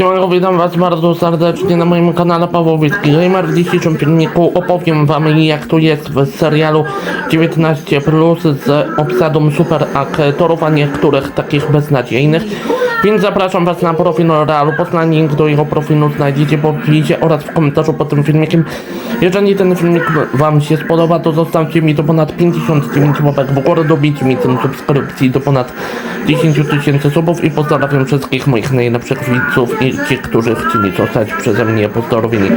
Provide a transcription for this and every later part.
Siemanko, witam was bardzo serdecznie na moim kanale Pawłowicki Gamer. W dzisiejszym filmiku opowiem wam jak to jest w serialu 19 Plus z obsadą super aktorów, a niektórych takich beznadziejnych. Więc zapraszam was na profil Realu Poznań, link do jego profilu znajdziecie w opisie oraz w komentarzu pod tym filmikiem. Jeżeli ten filmik wam się spodoba, to zostawcie mi do ponad 59 łapek w górę, dobijcie mi ten subskrypcji do ponad 10 tysięcy subów i pozdrawiam wszystkich moich najlepszych widzów i ci, którzy chcieli zostać przeze mnie pozdrowieni.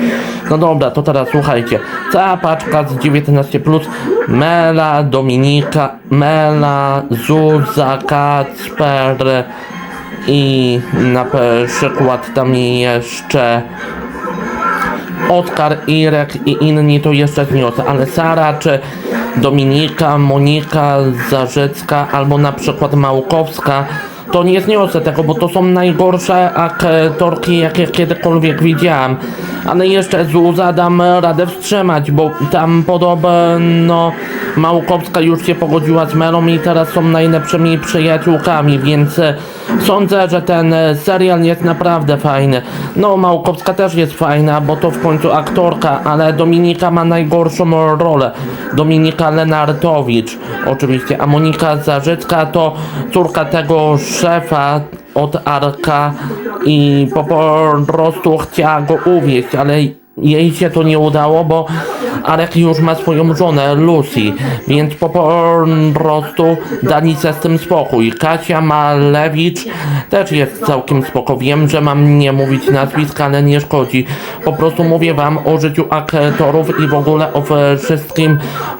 No dobra, to teraz słuchajcie. Cała paczka z 19 plus Mela, Dominika, Mela, Zuza, Kacper i na przykład tam jeszcze Oskar, Irek i inni to jeszcze zniosę, ale Sara czy Dominika, Monika Zarzycka albo na przykład Małkowska to nie zniosę tego, bo to są najgorsze aktorki jakie kiedykolwiek widziałam. Ale jeszcze Zuza dam radę wstrzymać, bo tam podobno Małkowska już się pogodziła z Melą i teraz są najlepszymi przyjaciółkami, więc sądzę, że ten serial jest naprawdę fajny. No, Małkowska też jest fajna, bo to w końcu aktorka, ale Dominika ma najgorszą rolę. Dominika Lenartowicz, oczywiście, a Monika Zarzycka to córka tego szefa od Arka i po prostu chciała go uwieść, ale jej się to nie udało, bo Arek już ma swoją żonę Lucy, więc po prostu dali z tym spokój. Kasia Malewicz też jest całkiem spoko. Wiem, że mam nie mówić nazwiska, ale nie szkodzi. Po prostu mówię wam o życiu aktorów i w ogóle o wszystkim,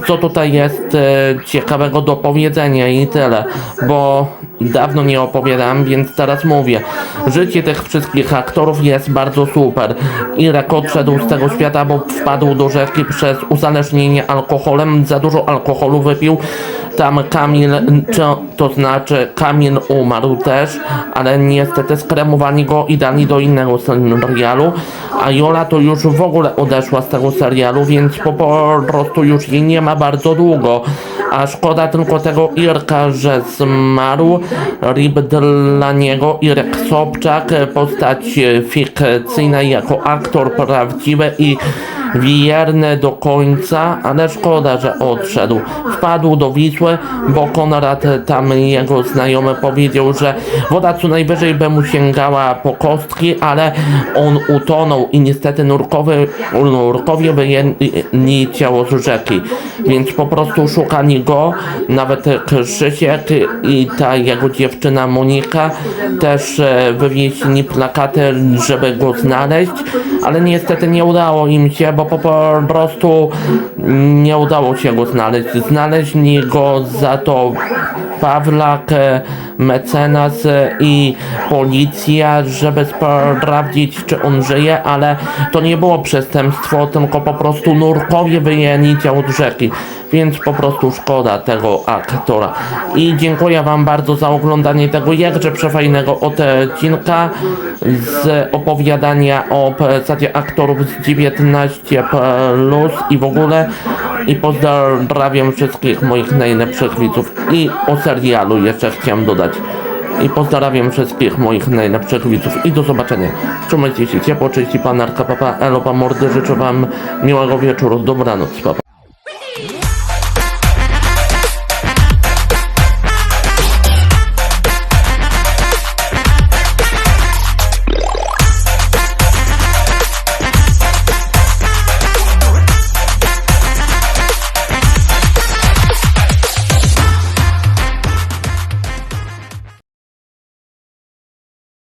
co tutaj jest e, ciekawego do powiedzenia i tyle, bo dawno nie opowiadam, więc teraz mówię. Życie tych wszystkich aktorów jest bardzo super. Irek odszedł z tego świata, bo wpadł do rzeki przez uzależnienie alkoholem, za dużo alkoholu wypił. Tam Kamil, to, to znaczy Kamil umarł też, ale niestety skremowali go i dali do innego serialu, a Jola to już w ogóle odeszła z tego serialu, więc po prostu już jej nie ma bardzo długo. A szkoda tylko tego Irka, że zmarł. RIP dla niego Irek Sobczak, postać fikcyjna jako aktor prawdziwy i wierny do końca, ale szkoda, że odszedł. Wpadł do Wisły, bo Konrad, tam jego znajomy powiedział, że woda co najwyżej by mu sięgała po kostki, ale on utonął i niestety nurkowy, nurkowie wyjęli ciało z rzeki, więc po prostu szukali go, nawet Krzysiek i ta jego dziewczyna Monika też e, wywieźli plakaty, żeby go znaleźć, ale niestety nie udało im się, bo po prostu nie udało się go znaleźć. Znaleźli go za to Pawlak, e, mecenas e, i policja, żeby sprawdzić, czy on żyje, ale to nie było przestępstwo, tylko po prostu nurkowie wyjęli ciało z rzeki, więc po prostu szkoda tego aktora. I dziękuję Wam bardzo za oglądanie tego jakże przefajnego odcinka z opowiadania o pracy aktorów z 19 plus i w ogóle. I pozdrawiam wszystkich moich najlepszych widzów. I o serialu jeszcze chciałem dodać. I pozdrawiam wszystkich moich najlepszych widzów. I do zobaczenia. Trzymajcie się. Ciepło, cześć i panarka, papa, elo, pa mordy, życzę wam miłego wieczoru, dobranoc, papa.